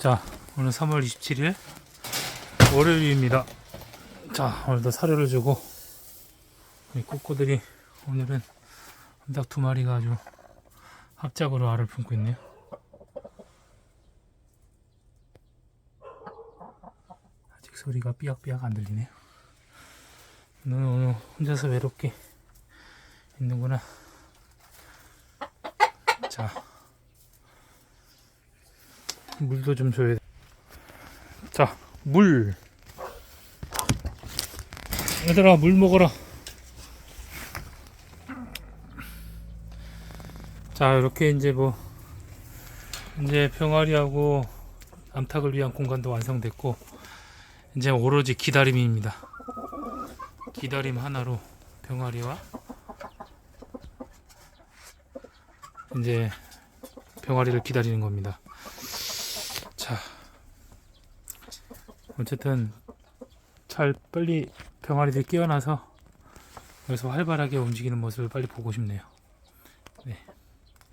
자, 오늘 3월 27일 월요일입니다. 자, 오늘도 사료를 주고 우리 꼬꼬들이 오늘은 딱 두 마리가 아주 합작으로 알을 품고 있네요. 아직 소리가 삐약삐약 안 들리네요. 너는 오늘 혼자서 외롭게 있는구나. 자, 물도 좀 줘야 돼. 자, 물. 얘들아, 물 먹어라. 자, 이렇게 이제 뭐, 이제 병아리하고 암탉을 위한 공간도 완성됐고, 이제 오로지 기다림입니다. 기다림 하나로 병아리와 이제 병아리를 기다리는 겁니다. 자, 어쨌든 잘 빨리 병아리들이 깨어나서 여기서 활발하게 움직이는 모습을 빨리 보고 싶네요. 네.